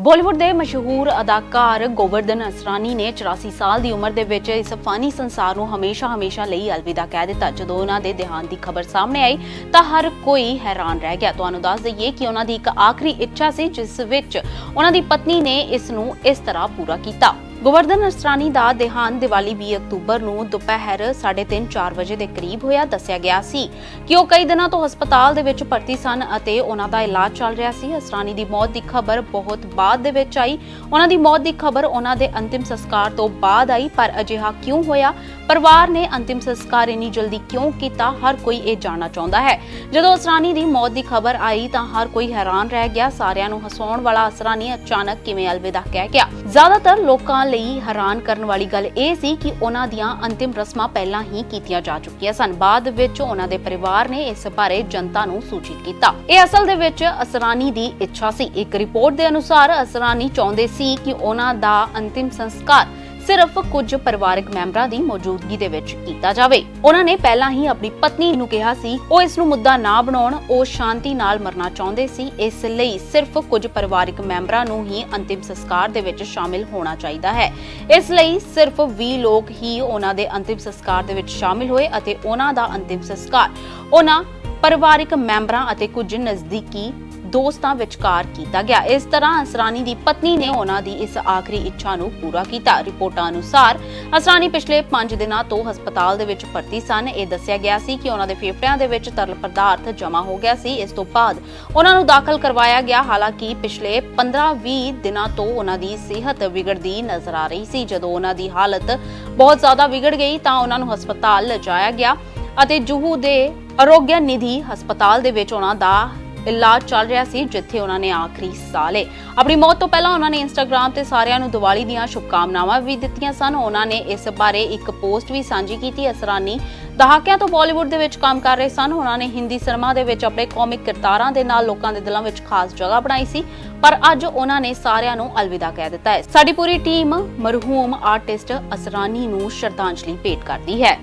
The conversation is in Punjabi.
ਬਾਲੀਵੁੱਡ ਦੇ ਮਸ਼ਹੂਰ ਅਦਾਕਾਰ ਗੋਵਰਧਨ ਅਸਰਾਨੀ ਨੇ 84 ਸਾਲ ਦੀ ਉਮਰ ਦੇ ਵਿੱਚ ਇਸ ਫਾਨੀ ਸੰਸਾਰ ਨੂੰ ਹਮੇਸ਼ਾ-ਹਮੇਸ਼ਾ ਲਈ ਅਲਵਿਦਾ ਕਹਿ ਦਿੱਤਾ। ਜਦੋਂ ਉਹਨਾਂ ਦੇ ਦੇਹਾਂਤ ਦੀ ਖਬਰ ਸਾਹਮਣੇ ਆਈ, ਤਾਂ ਹਰ ਕੋਈ ਹੈਰਾਨ ਰਹਿ ਗਿਆ। ਤੁਹਾਨੂੰ ਦੱਸ ਦਈਏ ਕਿ ਉਹਨਾਂ ਦੀ ਇੱਕ ਆਖਰੀ ਇੱਛਾ ਸੀ, ਜਿਸ ਵਿੱਚ ਉਹਨਾਂ ਦੀ ਪਤਨੀ ਨੇ ਇਸ ਨੂੰ ਇਸ ਤਰ੍ਹਾਂ ਪੂਰਾ ਕੀਤਾ। ਗੋਵਰਧਨ ਅਸਰਾਨੀ ਦਾ ਦੇਹਾਂਤ ਦੀਵਾਲੀ 20 ਅਕਤੂਬਰ ਨੂੰ ਦੁਪਹਿਰ 3:30-4 ਵਜੇ ਦੇ ਕਰੀਬ ਹੋਇਆ, ਦੱਸਿਆ ਗਿਆ ਸੀ ਕਿ ਉਹ ਕਈ ਦਿਨਾਂ ਤੋਂ ਹਸਪਤਾਲ ਦੇ ਵਿੱਚ ਭਰਤੀ ਸਨ ਅਤੇ ਉਹਨਾਂ ਦਾ ਇਲਾਜ ਚੱਲ ਰਿਹਾ ਸੀ। ਅਸਰਾਨੀ ਦੀ ਮੌਤ ਦੀ ਖਬਰ ਬਹੁਤ ਬਾਅਦ ਦੇ ਵਿੱਚ ਆਈ। ਉਹਨਾਂ ਦੀ ਮੌਤ ਦੀ ਖਬਰ ਉਹਨਾਂ ਦੇ ਅੰਤਿਮ ਸੰਸਕਾਰ ਤੋਂ ਬਾਅਦ ਆਈ, ਪਰ ਅਜਿਹਾ ਕਿਉਂ ਹੋਇਆ? ਪਰਿਵਾਰ ਨੇ ਅੰਤਿਮ ਸੰਸਕਾਰ ਇੰਨੀ ਜਲਦੀ ਕਿਉਂ ਕੀਤਾ? ਹਰ ਕੋਈ ਇਹ ਜਾਣਨਾ ਚਾਹੁੰਦਾ ਹੈ। ਜਦੋਂ ਅਸਰਾਨੀ ਦੀ ਮੌਤ ਦੀ ਖਬਰ ਆਈ ਤਾਂ ਹਰ ਕੋਈ ਹੈਰਾਨ ਰਹਿ ਗਿਆ। ਸਾਰਿਆਂ ਨੂੰ ਹਸਾਉਣ ਵਾਲਾ ਅਸਰਾਨੀ ਅਚਾਨਕ ਕਿਵੇਂ ਅਲਵਿਦਾ ਕਹਿ ਗਿਆ? ਜ਼ਿਆਦਾਤਰ ਲੋਕਾਂ ਲਈ ਹੈਰਾਨ ਕਰਨ ਵਾਲੀ ਗੱਲ ਇਹ ਸੀ ਕਿ ਉਹਨਾਂ ਦੀਆਂ ਅੰਤਿਮ ਰਸਮਾਂ ਪਹਿਲਾਂ ਹੀ ਕੀਤੀਆਂ ਜਾ ਚੁੱਕੀਆਂ ਸਨ। ਬਾਅਦ ਵਿੱਚ ਉਹਨਾਂ ਦੇ ਪਰਿਵਾਰ ਨੇ ਇਸ ਬਾਰੇ ਜਨਤਾ ਨੂੰ ਸੂਚਿਤ ਕੀਤਾ। ਇਹ ਅਸਲ ਦੇ ਵਿੱਚ ਅਸਰਾਨੀ ਦੀ ਇੱਛਾ ਸੀ। ਇੱਕ ਰਿਪੋਰਟ ਦੇ ਅਨੁਸਾਰ ਅਸਰਾਨੀ ਚਾਹੁੰਦੇ ਸੀ ਕਿ ਉਹਨਾਂ ਦਾ ਅੰਤਿਮ ਸੰਸਕਾਰ ਸਿਰਫ ਕੁਝ ਪਰਿਵਾਰਕ ਮੈਂਬਰਾਂ ਦੀ ਮੌਜੂਦਗੀ ਦੇ ਵਿੱਚ ਕੀਤਾ ਜਾਵੇ। ਉਹਨਾਂ ਨੇ ਪਹਿਲਾਂ ਹੀ ਆਪਣੀ ਪਤਨੀ ਨੂੰ ਕਿਹਾ ਸੀ, ਉਹ ਇਸ ਨੂੰ ਮੁੱਦਾ ਨਾ ਬਣਾਉਣ, ਉਹ ਸ਼ਾਂਤੀ ਨਾਲ ਮਰਨਾ ਚਾਹੁੰਦੇ ਸੀ। ਇਸ ਲਈ ਸਿਰਫ ਕੁਝ ਪਰਿਵਾਰਕ ਮੈਂਬਰਾਂ ਨੂੰ ਹੀ ਅੰਤਿਮ ਸੰਸਕਾਰ ਦੇ ਵਿੱਚ ਸ਼ਾਮਿਲ ਹੋਣਾ ਚਾਹੀਦਾ ਹੈ। ਇਸ ਲਈ ਸਿਰਫ 20 ਲੋਕ ਹੀ ਉਹਨਾਂ ਦੇ ਅੰਤਿਮ ਸੰਸਕਾਰ ਦੇ ਵਿੱਚ ਸ਼ਾਮਿਲ ਹੋਏ ਅਤੇ ਉਹਨਾਂ ਦਾ ਅੰਤਿਮ ਸੰਸਕਾਰ ਉਹਨਾਂ ਪਰਿਵਾਰਕ ਮੈਂਬਰਾਂ ਅਤੇ ਕੁਝ ਨਜ਼ਦੀਕੀ ਦੋਸਤਾਂ ਵਿਚਕਾਰ ਕੀਤਾ ਗਿਆ। ਇਸ ਤਰ੍ਹਾਂ ਅਸਰਾਨੀ ਦੀ ਪਤਨੀ ਨੇ ਉਹਨਾਂ ਦੀ ਇਸ ਆਖਰੀ ਇੱਛਾ ਨੂੰ ਪੂਰਾ ਕੀਤਾ। ਰਿਪੋਰਟਾਂ ਅਨੁਸਾਰ ਅਸਰਾਨੀ ਪਿਛਲੇ 5 ਦਿਨਾਂ ਤੋਂ ਹਸਪਤਾਲ ਦੇ ਵਿੱਚ ਭਰਤੀ ਸਨ। ਇਹ ਦੱਸਿਆ ਗਿਆ ਸੀ ਕਿ ਉਹਨਾਂ ਦੇ ਫੇਫੜਿਆਂ ਦੇ ਵਿੱਚ ਤਰਲ ਪਦਾਰਥ ਜਮ੍ਹਾਂ ਹੋ ਗਿਆ ਸੀ। ਇਸ ਤੋਂ ਬਾਅਦ ਉਹਨਾਂ ਨੂੰ ਦਾਖਲ ਕਰਵਾਇਆ ਗਿਆ। ਹਾਲਾਂਕਿ ਪਿਛਲੇ 15-20 ਦਿਨਾਂ ਤੋਂ ਉਹਨਾਂ ਦੀ ਸਿਹਤ ਵਿਗੜਦੀ ਨਜ਼ਰ ਆ ਰਹੀ ਸੀ। ਜਦੋਂ ਉਹਨਾਂ ਦੀ ਹਾਲਤ ਬਹੁਤ ਜ਼ਿਆਦਾ ਵਿਗੜ ਗਈ ਤਾਂ ਉਹਨਾਂ ਨੂੰ ਹਸਪਤਾਲ ਲਿਜਾਇਆ ਗਿਆ ਅਤੇ ਜੁਹੂ ਦੇ ਅਰੋਗਿਆ ਨਿਧੀ ਹਸਪਤਾਲ ਦੇ ਵਿੱਚ ਉਹਨਾਂ ਦਾ ਇਲਾਜ ਚੱਲ ਰਿਹਾ ਸੀ, ਜਿੱਥੇ ਉਹਨਾਂ ਨੇ ਆਖਰੀ ਸਾਹ ਲਏ। ਆਪਣੀ ਮੌਤ ਤੋਂ ਪਹਿਲਾਂ ਉਹਨਾਂ ਨੇ ਇੰਸਟਾਗ੍ਰam ਤੇ ਸਾਰਿਆਂ ਨੂੰ ਦੀਵਾਲੀ ਦੀਆਂ ਸ਼ੁਭਕਾਮਨਾਵਾਂ ਵੀ ਦਿੱਤੀਆਂ ਸਨ। ਉਹਨਾਂ ਨੇ ਇਸ ਬਾਰੇ ਇੱਕ ਪੋਸਟ ਵੀ ਸਾਂਝੀ ਕੀਤੀ। ਅਸਰਾਨੀ ਦਹਾਕਿਆਂ ਤੋਂ ਬਾਲੀਵੁੱਡ ਦੇ ਵਿੱਚ ਕੰਮ ਕਰ ਰਹੇ ਸਨ। ਉਹਨਾਂ ਨੇ ਹਿੰਦੀ ਸਿਨੇਮਾ ਦੇ ਵਿੱਚ ਆਪਣੇ ਕਾਮਿਕ ਕਿਰਦਾਰਾਂ ਦੇ ਨਾਲ ਲੋਕਾਂ ਦੇ ਦਿਲਾਂ ਵਿੱਚ ਖਾਸ ਜਗ੍ਹਾ ਬਣਾਈ ਸੀ। ਪਰ ਅੱਜ ਉਹਨਾਂ ਨੇ ਸਾਰਿਆਂ ਨੂੰ ਅਲਵਿਦਾ ਕਹਿ ਦਿੱਤਾ ਹੈ। ਸਾਡੀ ਪੂਰੀ ਟੀਮ ਮਰਹੂਮ ਆਰਟਿਸਟ ਅਸਰਾਨੀ ਨੂੰ ਸ਼ਰਧਾਂਜਲੀ ਭੇਟ ਕਰਦੀ ਹੈ।